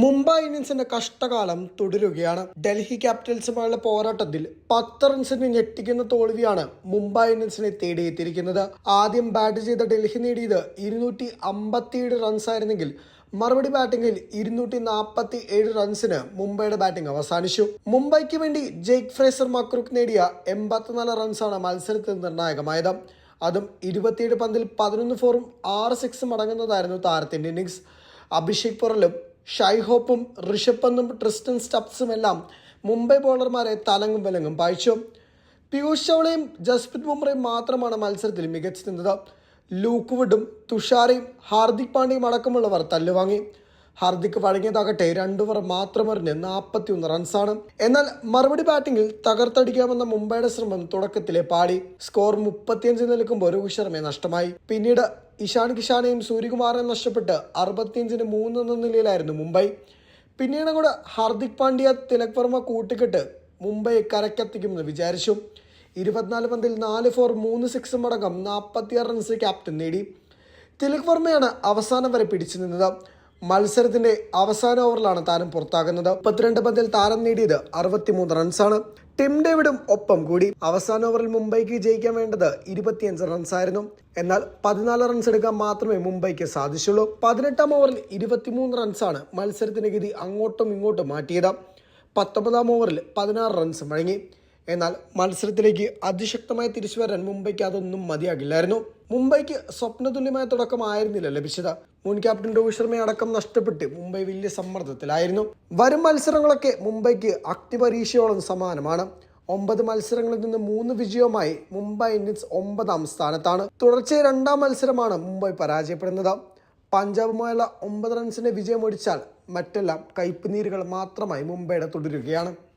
മുംബൈ ഇന്ത്യൻസിന്റെ കഷ്ടകാലം തുടരുകയാണ്. ഡൽഹി ക്യാപിറ്റൽസുമായുള്ള പോരാട്ടത്തിൽ പത്ത് റൺസിന് ഞെട്ടിക്കുന്ന തോൽവിയാണ് മുംബൈ ഇന്ത്യൻസിനെ തേടിയെത്തിയിരിക്കുന്നത്. ആദ്യം ബാറ്റ് ചെയ്ത ഡൽഹി നേടിയത് ഇരുന്നൂറ്റി അമ്പത്തിയേഴ് റൺസ് ആയിരുന്നെങ്കിൽ മറുപടി ബാറ്റിംഗിൽ ഇരുന്നൂറ്റി നാൽപ്പത്തി ഏഴ് റൺസിന് മുംബൈയുടെ ബാറ്റിംഗ് അവസാനിച്ചു. മുംബൈക്ക് വേണ്ടി ജെയ്ക് ഫ്രേസർ മക്രുക്ക് നേടിയ എൺപത്തിനാല് റൺസാണ് മത്സരത്തിൽ നിർണായകമായത്. അതും ഇരുപത്തിയേഴ് പന്തിൽ പതിനൊന്ന് ഫോറും ആറ് സിക്സും അടങ്ങുന്നതായിരുന്നു താരത്തിന്റെ ഇന്നിങ്സ് അഭിഷേക് പൊറലും ഷൈഹോപ്പും ഋഷഭ് പന്തും ട്രിസ്റ്റൻ സ്റ്റപ്സും എല്ലാം മുംബൈ ബോളർമാരെ തലങ്ങും വിലങ്ങും പായിച്ചു. പീയൂഷ് ചൗളയും ജസ്പ്രീത് ബുംറയും മാത്രമാണ് മത്സരത്തിൽ മികച്ചു നിന്നത് ലൂക്ക്വുഡും തുഷാരയും ഹാർദിക് പാണ്ഡ്യയും അടക്കമുള്ളവർ തല്ലുവാങ്ങി. ഹാർദിക് വഴങ്ങിയതാകട്ടെ രണ്ടു ഓവർ മാത്രമെറിഞ്ഞ് നാൽപ്പത്തിയൊന്ന് റൺസാണ് എന്നാൽ മറുപടി ബാറ്റിംഗിൽ തകർത്തടിക്കാമെന്ന മുംബൈയുടെ ശ്രമം തുടക്കത്തിലെ പാടി സ്കോർ മുപ്പത്തിയഞ്ച് നിൽക്കുമ്പോൾ രോഹിത് ശർമ്മയെ നഷ്ടമായി. പിന്നീട് ഇഷാൻ കിഷാനെയും സൂര്യകുമാറിനെയും നഷ്ടപ്പെട്ട് അറുപത്തിയഞ്ചിന് മൂന്ന് എന്ന നിലയിലായിരുന്നു മുംബൈ. പിന്നീട് കൂടെ ഹാർദിക് പാണ്ഡ്യ തിലക് വർമ്മ കൂട്ടിക്കെട്ട് മുംബൈ കരക്കെത്തിക്കുമെന്ന് വിചാരിച്ചു. ഇരുപത്തിനാല് പന്തിൽ നാല് ഫോർ മൂന്ന് സിക്സും അടക്കം നാൽപ്പത്തിയാറ് റൺസ് ക്യാപ്റ്റൻ നേടി. തിലക് വർമ്മയാണ് അവസാനം വരെ പിടിച്ചു നിന്നത്. മത്സരത്തിന്റെ അവസാന ഓവറിലാണ് താരം പുറത്താകുന്നത്. മുപ്പത്തിരണ്ട് പന്തിൽ താരം നേടിയത് അറുപത്തിമൂന്ന് റൺസാണ്. ടിം ഡേവിഡും ഒപ്പം കൂടി അവസാന ഓവറിൽ മുംബൈക്ക് ജയിക്കാൻ വേണ്ടത് ഇരുപത്തിയഞ്ച് റൺസായിരുന്നു. എന്നാൽ പതിനാല് റൺസ് എടുക്കാൻ മാത്രമേ മുംബൈക്ക് സാധിച്ചുള്ളൂ. പതിനെട്ടാം ഓവറിൽ ഇരുപത്തിമൂന്ന് റൺസാണ് മത്സരത്തിന്റെ ഗതി അങ്ങോട്ടും ഇങ്ങോട്ടും മാറ്റിയത്. പത്തൊമ്പതാം ഓവറിൽ പതിനാറ് റൺസ് വഴങ്ങി. എന്നാൽ മത്സരത്തിലേക്ക് അതിശക്തമായി തിരിച്ചു വരാൻ മുംബൈക്ക് അതൊന്നും മതിയാകില്ലായിരുന്നു. മുംബൈക്ക് സ്വപ്നതുല്യമായ തുടക്കമായിരുന്നില്ല ലഭിച്ചത്. മുൻ ക്യാപ്റ്റൻ രോഹിത് ശർമ്മയെ അടക്കം നഷ്ടപ്പെട്ട് മുംബൈ വലിയ സമ്മർദ്ദത്തിലായിരുന്നു. വരും മത്സരങ്ങളൊക്കെ മുംബൈക്ക് അഗ്നിപരീക്ഷയോളം സമാനമാണ്. ഒമ്പത് മത്സരങ്ങളിൽ നിന്ന് മൂന്ന് വിജയവുമായി മുംബൈ ഇന്ത്യൻസ് ഒമ്പതാം സ്ഥാനത്താണ്. തുടർച്ചയായി രണ്ടാം മത്സരമാണ് മുംബൈ പരാജയപ്പെടുന്നത്. പഞ്ചാബുമായുള്ള ഒമ്പത് റൺസിന്റെ വിജയം ഒടിച്ചാൽ മറ്റെല്ലാം കയ്പുനീരുകൾ മാത്രമായി മുംബൈയുടെ തുടരുകയാണ്.